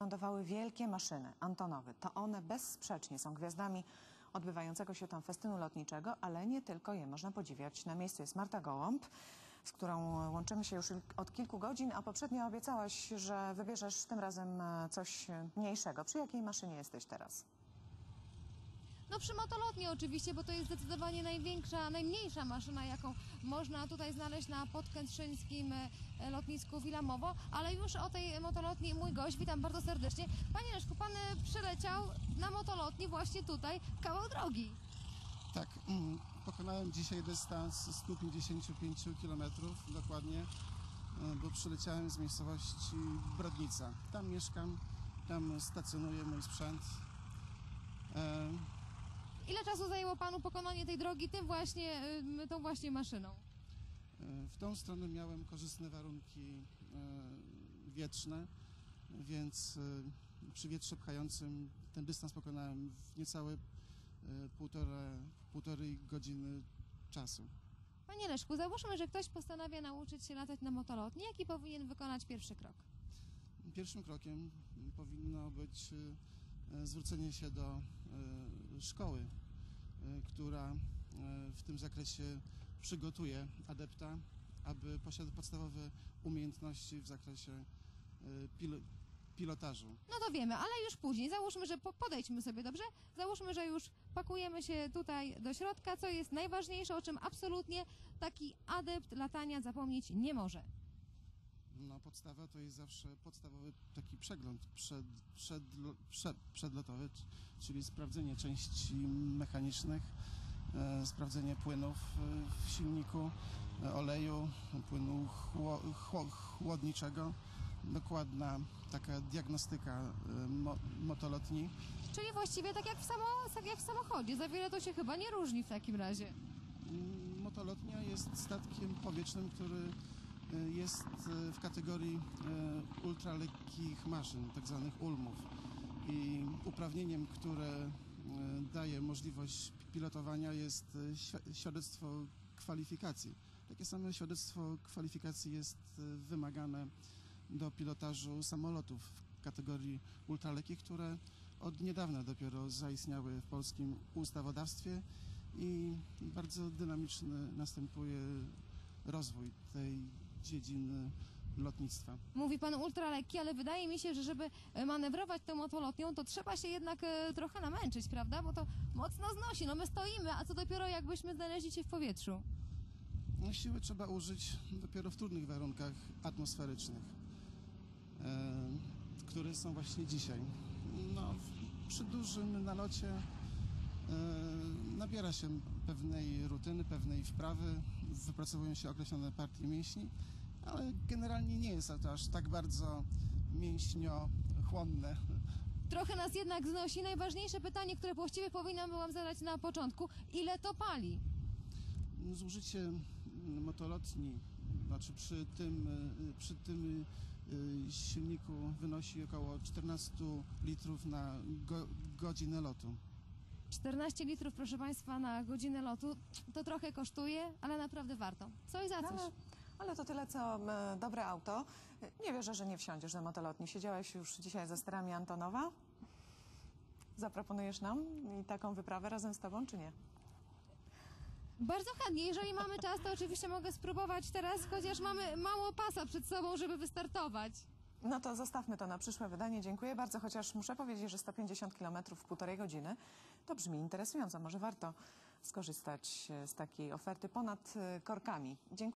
lądowały wielkie maszyny Antonowy. To one bezsprzecznie są gwiazdami odbywającego się tam festynu lotniczego, ale nie tylko je można podziwiać. Na miejscu jest Marta Gołąb, z którą łączymy się już od kilku godzin, a poprzednio obiecałaś, że wybierzesz tym razem coś mniejszego. Przy jakiej maszynie jesteś teraz? No przy motolotni oczywiście, bo to jest zdecydowanie największa, najmniejsza maszyna, jaką można tutaj znaleźć na podkętrzyńskim e, lotnisku Wilamowo, ale już o tej motolotni mój gość, witam bardzo serdecznie. Panie Leszku, pan e, przyleciał na motolotni właśnie tutaj, kawał drogi. Tak, mm, pokonałem dzisiaj dystans 155 km dokładnie, e, bo przyleciałem z miejscowości Brodnica. Tam mieszkam, tam stacjonuje mój sprzęt. Ile czasu zajęło panu pokonanie tej drogi tym właśnie, tą właśnie maszyną? W tą stronę miałem korzystne warunki e, wietrzne, więc e, przy wietrze pchającym ten dystans pokonałem w niecałe e, półtore, półtorej godziny czasu. Panie Leszku, załóżmy, że ktoś postanawia nauczyć się latać na motolotni. Jaki powinien wykonać pierwszy krok? Pierwszym krokiem powinno być zwrócenie się do szkoły, która e, w tym zakresie przygotuje adepta, aby posiadał podstawowe umiejętności w zakresie e, pil- pilotażu. No to wiemy, ale już później. Załóżmy, że po, podejdźmy sobie, dobrze? Załóżmy, że już pakujemy się tutaj do środka, co jest najważniejsze, o czym absolutnie taki adept latania zapomnieć nie może. No, podstawa to jest zawsze podstawowy taki przegląd przed, przed, przed, przedlotowy, czyli sprawdzenie części mechanicznych, e, sprawdzenie płynów w silniku, e, oleju, płynu chło, chło, chłodniczego, dokładna taka diagnostyka e, mo, motolotni. Czyli właściwie tak jak w, samo, tak jak w samochodzie. Za wiele to się chyba nie różni w takim razie. Mm, Motolotnia jest statkiem powietrznym, który jest y, w kategorii y, ultralekkich maszyn, tak zwanych ulmów. I uprawnieniem, które y, daje możliwość pilotowania jest y, świ- świadectwo kwalifikacji. Takie same świadectwo kwalifikacji jest y, wymagane do pilotażu samolotów w kategorii ultralekkich, które od niedawna dopiero zaistniały w polskim ustawodawstwie i bardzo dynamiczny następuje rozwój tej dziedziny lotnictwa. Mówi pan ultralekki, ale wydaje mi się, że żeby e, manewrować tą motolotnią, to trzeba się jednak e, trochę namęczyć, prawda? Bo to mocno znosi. No my stoimy, a co dopiero jakbyśmy znaleźli się w powietrzu. No, Siły trzeba użyć dopiero w trudnych warunkach atmosferycznych, e, które są właśnie dzisiaj. No, przy dużym nalocie nabiera się pewnej rutyny, pewnej wprawy, wypracowują się określone partie mięśni, ale generalnie nie jest to aż tak bardzo mięśniochłonne. Trochę nas jednak znosi. Najważniejsze pytanie, które właściwie powinnam byłam zadać na początku. Ile to pali? Zużycie mm, motolotni, znaczy przy tym, y, przy tym y, silniku wynosi około 14 litrów na go, godzinę lotu. 14 litrów, proszę Państwa, na godzinę lotu. To trochę kosztuje, ale naprawdę warto. Coś za coś. Ale, ale to tyle, co dobre auto. Nie wierzę, że nie wsiądziesz do motolotni. Siedziałeś już dzisiaj za sterami Antonowa? Zaproponujesz nam i taką wyprawę razem z tobą, czy nie? Bardzo chętnie. Jeżeli mamy czas, to oczywiście mogę spróbować teraz, chociaż mamy mało pasa przed sobą, żeby wystartować. No to zostawmy to na przyszłe wydanie. Dziękuję bardzo, chociaż muszę powiedzieć, że 150 km w półtorej godziny to brzmi interesująco. Może warto skorzystać e, z takiej oferty ponad e, korkami. Dziękuję.